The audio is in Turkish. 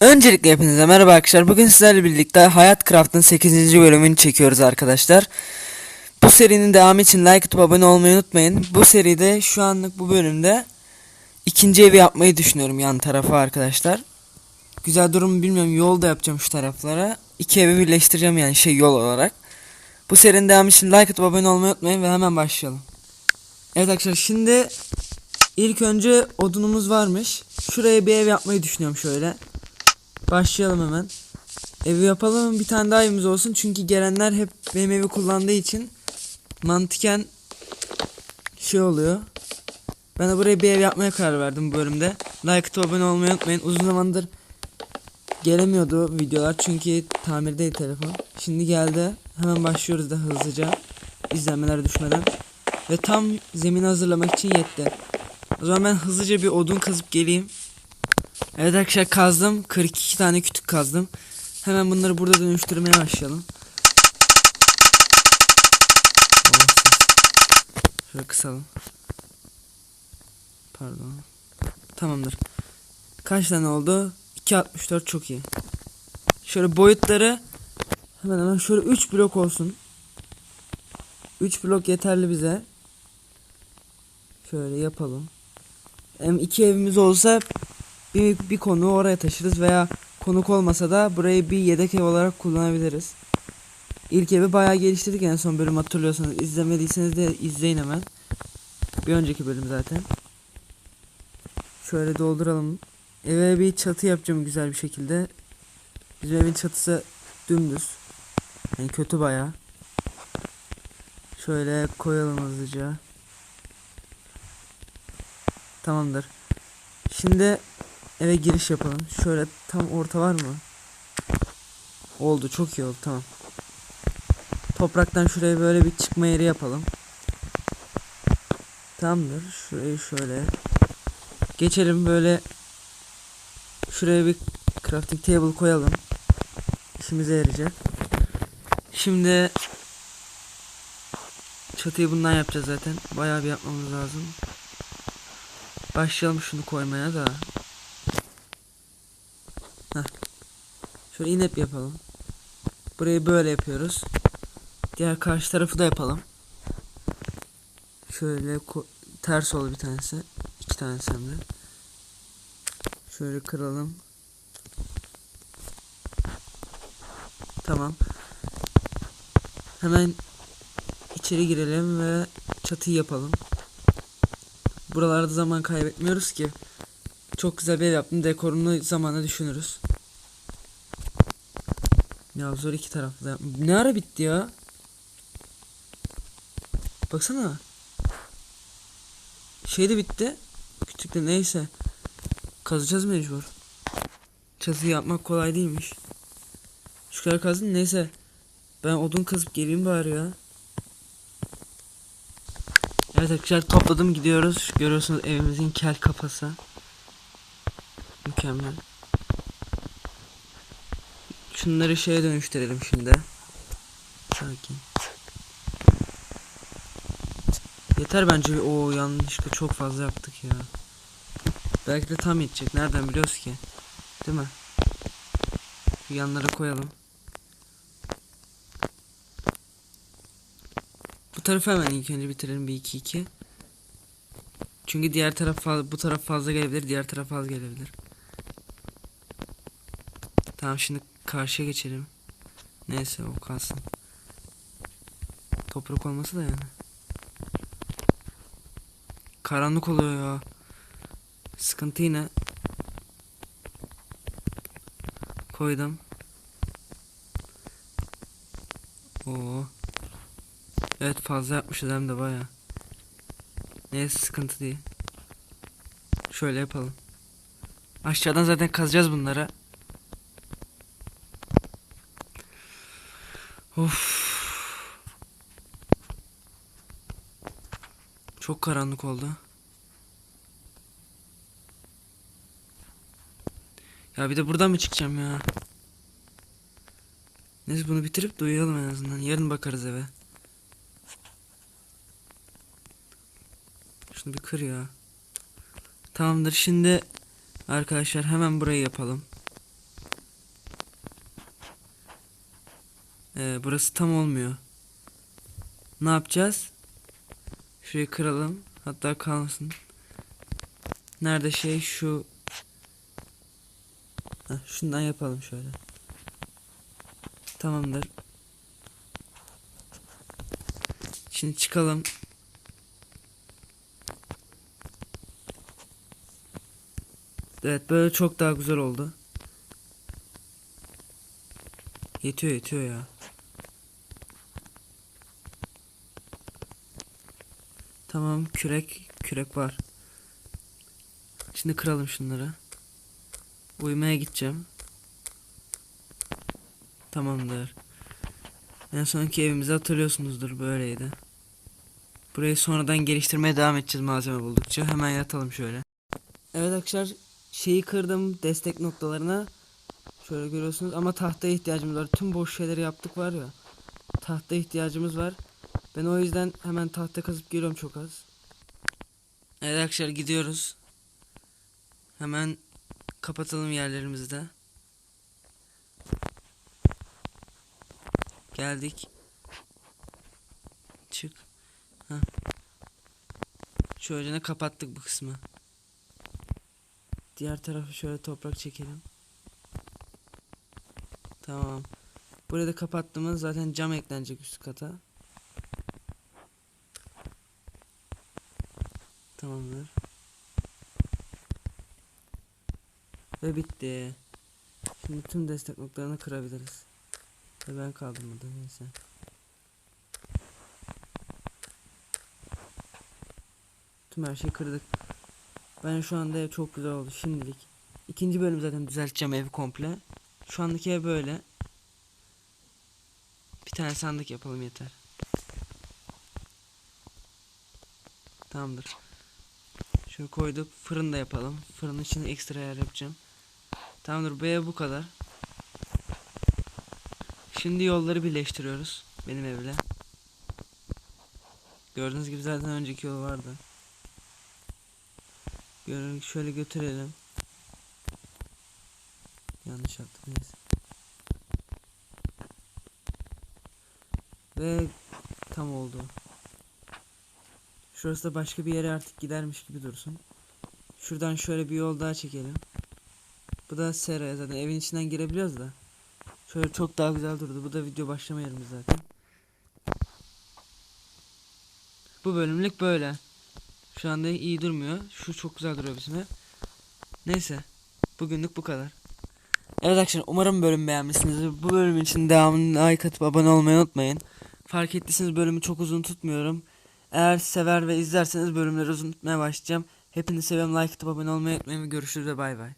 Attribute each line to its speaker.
Speaker 1: Öncelikle hepinize merhaba arkadaşlar. Bugün sizlerle birlikte Hayat Craft'ın 8. bölümünü çekiyoruz arkadaşlar. Bu serinin devamı için like atıp abone olmayı unutmayın. Bu seride şu anlık bu bölümde ikinci evi yapmayı düşünüyorum yan tarafa arkadaşlar. Güzel durum bilmiyorum yol da yapacağım şu taraflara. İki evi birleştireceğim yani şey yol olarak. Bu serinin devamı için like atıp abone olmayı unutmayın ve hemen başlayalım. Evet arkadaşlar şimdi ilk önce odunumuz varmış. Şuraya bir ev yapmayı düşünüyorum şöyle. Başlayalım hemen. Evi yapalım bir tane daha evimiz olsun çünkü gelenler hep benim evi kullandığı için mantıken şey oluyor. Ben de buraya bir ev yapmaya karar verdim bu bölümde. Like atıp abone olmayı unutmayın. Uzun zamandır gelemiyordu videolar çünkü tamirdeydi telefon. Şimdi geldi. Hemen başlıyoruz da hızlıca. İzlenmeler düşmeden. Ve tam zemin hazırlamak için yetti. O zaman ben hızlıca bir odun kazıp geleyim. Evet arkadaşlar kazdım. 42 tane kütük kazdım. Hemen bunları burada dönüştürmeye başlayalım. Şöyle kısalım. Pardon. Tamamdır. Kaç tane oldu? 2.64 çok iyi. Şöyle boyutları hemen hemen şöyle 3 blok olsun. 3 blok yeterli bize. Şöyle yapalım. Hem iki evimiz olsa bir, bir konuğu oraya taşırız veya konuk olmasa da burayı bir yedek ev olarak kullanabiliriz. İlk evi bayağı geliştirdik en son bölüm hatırlıyorsanız izlemediyseniz de izleyin hemen. Bir önceki bölüm zaten. Şöyle dolduralım. Eve bir çatı yapacağım güzel bir şekilde. Bizim evin çatısı dümdüz. Yani kötü bayağı. Şöyle koyalım hızlıca. Tamamdır. Şimdi eve giriş yapalım. Şöyle tam orta var mı? Oldu çok iyi oldu tamam. Topraktan şuraya böyle bir çıkma yeri yapalım. Tamamdır. Şurayı şöyle. Geçelim böyle. Şuraya bir crafting table koyalım. İşimize yarayacak. Şimdi çatıyı bundan yapacağız zaten. Bayağı bir yapmamız lazım. Başlayalım şunu koymaya da. Şöyle inep yapalım. Burayı böyle yapıyoruz. Diğer karşı tarafı da yapalım. Şöyle ters oldu bir tanesi. İki tanesi hem de. Şöyle kıralım. Tamam. Hemen içeri girelim ve çatıyı yapalım. Buralarda zaman kaybetmiyoruz ki. Çok güzel bir ev yaptım. Dekorunu zamana düşünürüz. Ya zor iki taraflı. Ne ara bitti ya? Baksana. Şey de bitti. Küçük de neyse. Kazacağız mecbur. Çatı yapmak kolay değilmiş. Şu kadar kazdım neyse. Ben odun kazıp geleyim bari ya. Evet arkadaşlar topladım gidiyoruz. Görüyorsunuz evimizin kel kafası. Mükemmel. Şunları şeye dönüştürelim şimdi. Sakin. Yeter bence. O yanlışlıkla çok fazla yaptık ya. Belki de tam yetecek. Nereden biliyoruz ki? Değil mi? Şu yanlara koyalım. Bu tarafı hemen ilk önce bitirelim bir 2 2. Çünkü diğer taraf bu taraf fazla gelebilir, diğer taraf az gelebilir. Tamam şimdi karşıya geçelim. Neyse o kalsın. Toprak olması da yani. Karanlık oluyor ya. Sıkıntı yine. Koydum. Oo. Evet fazla yapmışız hem de baya. Neyse sıkıntı değil. Şöyle yapalım. Aşağıdan zaten kazacağız bunları. Of. Çok karanlık oldu. Ya bir de buradan mı çıkacağım ya? Neyse bunu bitirip de uyuyalım en azından. Yarın bakarız eve. Şunu bir kır ya. Tamamdır şimdi arkadaşlar hemen burayı yapalım. Ee, burası tam olmuyor. Ne yapacağız? Şurayı kıralım. Hatta kalsın. Nerede şey şu Heh, şundan yapalım şöyle. Tamamdır. Şimdi çıkalım. Evet böyle çok daha güzel oldu. Yetiyor yetiyor ya. Tamam kürek kürek var. Şimdi kıralım şunları. Uyumaya gideceğim. Tamamdır. En sonki evimizi hatırlıyorsunuzdur böyleydi. Burayı sonradan geliştirmeye devam edeceğiz malzeme buldukça. Hemen yatalım şöyle. Evet arkadaşlar şeyi kırdım destek noktalarına. Şöyle görüyorsunuz ama tahtaya ihtiyacımız var. Tüm boş şeyleri yaptık var ya. Tahta ihtiyacımız var. Ben o yüzden hemen tahta kazıp geliyorum çok az. Evet arkadaşlar gidiyoruz. Hemen kapatalım yerlerimizi de. Geldik. Çık. Heh. Şöyle kapattık bu kısmı. Diğer tarafı şöyle toprak çekelim. Tamam. Burayı da kapattığımız zaten cam eklenecek üst kata. Tamamdır. Ve bitti. Şimdi tüm destek noktalarını kırabiliriz. Ve ben kaldım burada neyse. Tüm her şeyi kırdık. Ben şu anda ev çok güzel oldu şimdilik. İkinci bölüm zaten düzelteceğim evi komple. Şu andaki ev böyle. Bir tane sandık yapalım yeter. Tamamdır. Şöyle koyduk. Fırın da yapalım. Fırının için ekstra yer yapacağım. Tamamdır. Ev bu kadar. Şimdi yolları birleştiriyoruz. Benim evle. Gördüğünüz gibi zaten önceki yol vardı. Görün şöyle götürelim. Yanlış yaptık neyse. Ve tam oldu. Şurası da başka bir yere artık gidermiş gibi dursun. Şuradan şöyle bir yol daha çekelim. Bu da seraya zaten evin içinden girebiliyoruz da. Şöyle çok daha güzel durdu. Bu da video başlama yerimiz zaten. Bu bölümlük böyle. Şu anda iyi durmuyor. Şu çok güzel duruyor bizim ev. Neyse. Bugünlük bu kadar. Evet arkadaşlar umarım bölüm beğenmişsinizdir. Bu bölüm için devamını like atıp abone olmayı unutmayın. Fark ettiyseniz bölümü çok uzun tutmuyorum. Eğer sever ve izlerseniz bölümleri uzun tutmaya başlayacağım. Hepinizi seviyorum. Like atıp abone olmayı unutmayın. Görüşürüz ve bay bay.